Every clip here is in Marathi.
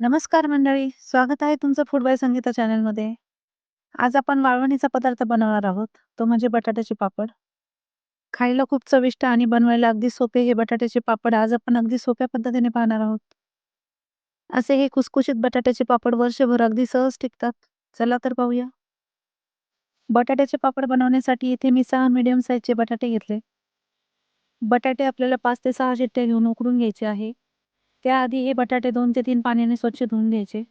नमस्कार मंडळी, स्वागत आहे तुमचं फूड बाय संगीता चॅनलमध्ये. आज आपण वाळवणीचा पदार्थ बनवणार आहोत, तो म्हणजे बटाट्याचे पापड. खायला खूप चविष्ट आणि बनवायला अगदी सोपे हे बटाट्याचे पापड आज आपण अगदी सोप्या पद्धतीने पाहणार आहोत. असे हे कुसकुशीत बटाट्याचे पापड वर्षभर अगदी सहज टिकतात. चला तर पाहूया. बटाट्याचे पापड बनवण्यासाठी इथे मी सहा मीडियम साईजचे बटाटे घेतले. बटाटे आपल्याला पाच ते सहा शिट्ट्या घेऊन उकडून घ्यायचे आहे. त्याआधी हे बटाटे दोन ते तीन पाण्याने स्वच्छ धुवून घ्यायचे.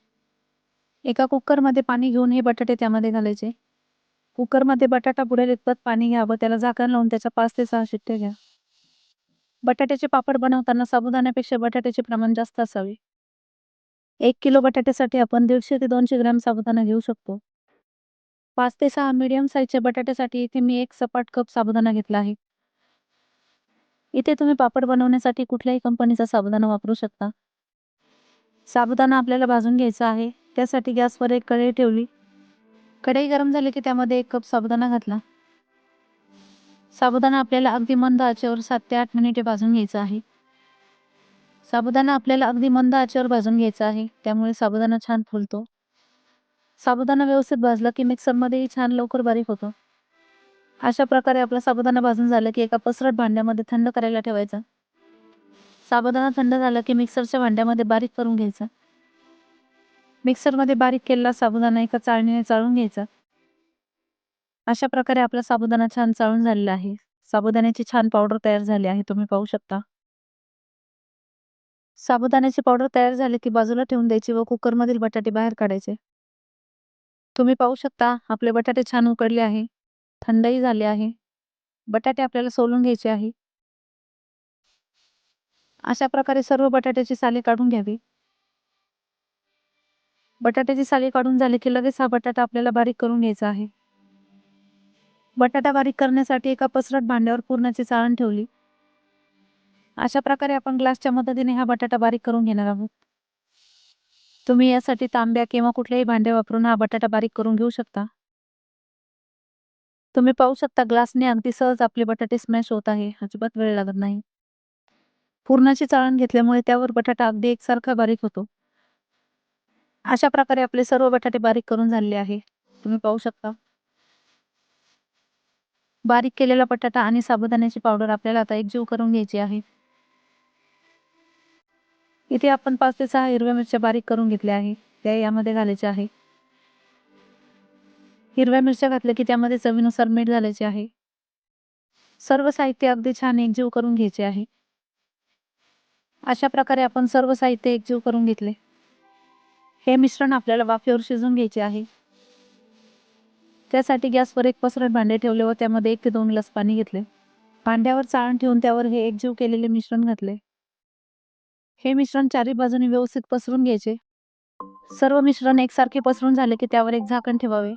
एका कुकरमध्ये पाणी घेऊन हे बटाटे त्यामध्ये घालायचे. कुकरमध्ये बटाटा बुडेल इतपत पाणी घ्यावं त्याला झाकण लावून त्याच्या पाच ते सहा शिट्ट्या घ्या. बटाट्याचे पापड बनवताना साबुदाण्यापेक्षा बटाट्याचे प्रमाण जास्त असावे. एक किलो बटाट्यासाठी आपण दीडशे ते दोनशे ग्रॅम साबुदाणा घेऊ शकतो. पाच ते सहा मीडियम साईजच्या बटाट्यासाठी इथे मी एक सपाट कप साबुदाणा घेतला आहे. इथे तुम्ही पापड बनवण्यासाठी कुठल्याही कंपनीचा साबुदाणा वापरू शकता. साबुदाणा आपल्याला भाजून घ्यायचा आहे. त्यासाठी गॅसवर एक कढई ठेवली. कढई गरम झाली की त्यामध्ये एक कप साबुदाणा घातला. साबुदाणा आपल्याला अगदी मंद आचेवर सात ते आठ मिनिटे भाजून घ्यायचा आहे. साबुदाणा आपल्याला अगदी मंद आचेवर भाजून घ्यायचा आहे. त्यामुळे साबुदाणा छान फुलतो. साबुदाणा व्यवस्थित भाजला की मिक्सरमध्येही छान लवकर बारीक होतो. अशा प्रकारे आपला साबुदाणा भाजून झाला की एका पसरट भांड्यामध्ये थंड करायला ठेवायचा. साबुदाणा थंड झाला की मिक्सरच्या भांड्यामध्ये बारीक करून घ्यायचा. मिक्सरमध्ये बारीक केलेला साबुदाणा एका चाळणीने चाळून घ्यायचा. अशा प्रकारे आपला साबुदाणा छान चाळून झालेला आहे. साबुदाण्याची छान पावडर तयार झाली आहे तुम्ही पाहू शकता. साबुदाण्याची पावडर तयार झाली की बाजूला ठेवून द्यायची व कुकरमधील बटाटे बाहेर काढायचे. तुम्ही पाहू शकता आपले बटाटे छान उकडले आहे. थंडही झाले आहे. बटाटे आपल्याला सोलून घ्यायचे आहे. अशा प्रकारे सर्व बटाट्याची साली काढून घ्यावी. बटाट्याची साली काढून झाली की लगेच हा बटाटा आपल्याला बारीक करून घ्यायचा आहे. बटाटा बारीक करण्यासाठी एका पसरट भांड्यावर पुरणाची चाळण ठेवली. अशा प्रकारे आपण ग्लासच्या मदतीने हा बटाटा बारीक करून घेणार आहोत. तुम्ही यासाठी तांब्या किंवा कुठल्याही भांडे वापरून हा बटाटा बारीक करून घेऊ शकता. तुम्ही पाहू शकता ग्लासने अगदी सहज आपले बटाटे स्मॅश होत आहे. अजिबात वेळ लागत नाही. पुरणाची चाळण घेतल्यामुळे त्यावर बटाटा अगदी एकसारखा बारीक होतो. अशा प्रकारे आपले सर्व बटाटे बारीक करून झालेले आहे. तुम्ही पाहू शकता. बारीक केलेला बटाटा आणि साबुदाण्याची पावडर आपल्याला आता एकजीव करून घ्यायची आहे. इथे आपण पाच ते सहा हिरव्या मिरच्या बारीक करून घेतल्या आहे. त्या यामध्ये घालायच्या आहे. हिरव्या मिरच्या घातल्या की त्यामध्ये चवीनुसार मीठ घालायचे आहे. सर्व साहित्य अगदी छान एकजीव करून घ्यायचे आहे. अशा प्रकारे आपण सर्व साहित्य एकजीव करून घेतले. हे मिश्रण आपल्याला वाफेवर शिजवून घ्यायचे आहे. त्यासाठी गॅसवर एक पसरट भांडे ठेवले व त्यामध्ये एक ते दोन ग्लास पाणी घेतले. भांड्यावर चाळण ठेवून त्यावर हे एकजीव केलेले मिश्रण घातले. हे मिश्रण चारी बाजूने व्यवस्थित पसरून घ्यायचे. सर्व मिश्रण एकसारखे पसरून झाले की त्यावर एक झाकण ठेवावे.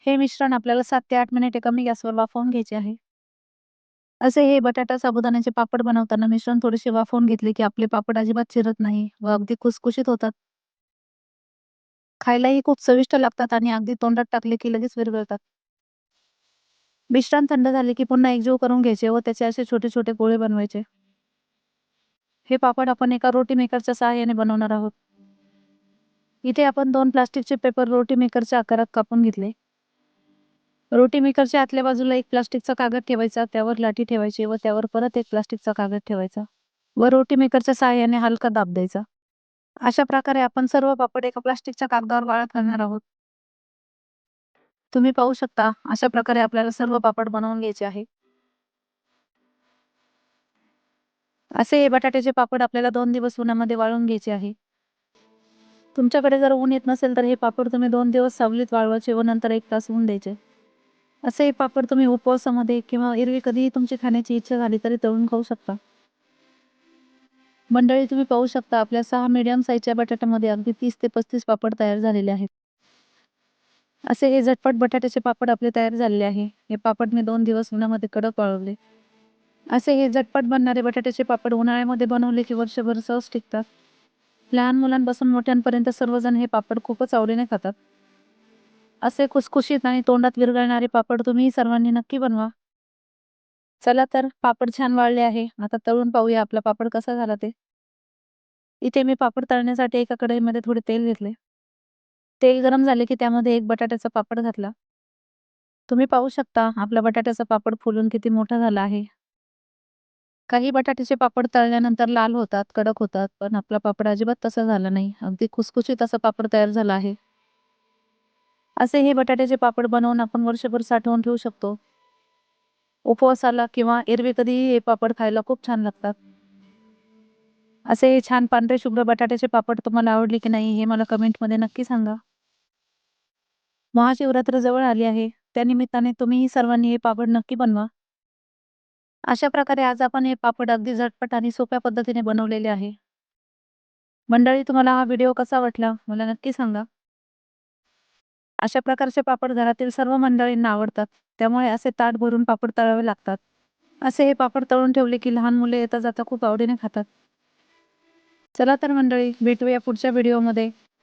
हे मिश्रण आपल्याला सात ते आठ मिनिटे कमी गॅसवर वाफवून घ्यायचे आहे. असे हे बटाटा साबुदाण्याचे पापड बनवताना मिश्रण थोडेसे वाफवून घेतले की आपले पापड अजिबात चिरत नाही व अगदी खुसखुशीत होतात. खायलाही खूप चविष्ट लागतात आणि अगदी तोंडात टाकले की लगेच विरघळतात. मिश्रण थंड झाले की पुन्हा एकजीव करून घ्यायचे व त्याचे असे छोटे छोटे गोळे बनवायचे. हे पापड आपण एका रोटी मेकरच्या सहाय्याने बनवणार आहोत. इथे आपण दोन प्लास्टिकचे पेपर रोटी मेकरच्या आकारात कापून घेतले. रोटी मेकरच्या आतल्या बाजूला एक प्लास्टिकचा कागद ठेवायचा त्यावर लाठी ठेवायची व त्यावर परत एक प्लास्टिकचा कागद ठेवायचा व रोटी मेकरच्या सहाय्याने हलका दाब द्यायचा. अशा प्रकारे आपण सर्व पापड एका प्लास्टिकच्या कागदावर वाळत करणार आहोत. तुम्ही पाहू शकता अशा प्रकारे आपल्याला सर्व पापड बनवून घ्यायचे आहे. असे हे बटाट्याचे पापड आपल्याला दोन दिवस उन्हामध्ये वाळवून घ्यायचे आहे. तुमच्याकडे जर ऊन येत नसेल तर हे पापड तुम्ही दोन दिवस सावलीत वाळवायचे व नंतर एक तास ऊन द्यायचे. असे हे पापड तुम्ही उपवासामध्ये किंवा एरवी कधीही तुमची खाण्याची इच्छा झाली तरी तळून खाऊ शकता. मंडळी तुम्ही पाहू शकता आपल्या सहा मीडियम साईजच्या बटाट्यामध्ये अगदी तीस ते पस्तीस पापड तयार झालेले आहेत. असे हे झटपट बटाट्याचे पापड आपले तयार झालेले आहे. हे पापड मी दोन दिवस उन्हामध्ये कडक वाळवले. असे हे झटपट बनणारे बटाट्याचे पापड उन्हाळ्यामध्ये बनवले की वर्षभर सहज टिकतात. लहान मुलांपासून मोठ्यांपर्यंत सर्वजण हे पापड खूपच आवडीने खातात. असे खुसखुशीत आणि तोंडात विरघळणारे पापड तुम्ही सर्वांनी नक्की बनवा. चला तर पापड छान वाळले आहे. आता तळून पाहूया आपला पापड कसा झाला ते. इथे मी पापड तळण्यासाठी एका कढईमध्ये थोडे तेल घेतले तेल गरम झाले की त्यामध्ये एक बटाट्याचा पापड घातला तुम्ही पाहू शकता आपला बटाट्याचा पापड फुलून किती मोठा झाला आहे काही बटाट्याचे पापड तळल्यानंतर लाल होतात कडक होतात पण आपला पापड अजिबात तसा झाला नाही अगदी खुसखुशीत असा पापड तयार झाला आहे असे हे बटाट्याचे पापड बनवून आपण वर्षभर साठवून ठेवू शकतो. उपवासाला किंवा एरवी कधीही हे पापड खायला खूप छान लागतात. असे हे छान पांढरे शुभ्र बटाट्याचे पापड तुम्हाला आवडले की नाही हे मला कमेंटमध्ये नक्की सांगा. महाशिवरात्र जवळ आली आहे. त्यानिमित्ताने तुम्हीही सर्वांनी हे पापड नक्की बनवा. अशा प्रकारे आज आपण हे पापड अगदी झटपट आणि सोप्या पद्धतीने बनवलेले आहे. मंडळी तुम्हाला हा व्हिडिओ कसा वाटला मला नक्की सांगा. अशा प्रकारचे पापड घरातील सर्व मंडळींना आवडतात. त्यामुळे असे ताट भरून पापड तळावे लागतात. असे हे पापड तळून ठेवले की लहान मुले येता जाता खूप आवडीने खातात. चला तर मंडळी भेटूया पुढच्या व्हिडिओमध्ये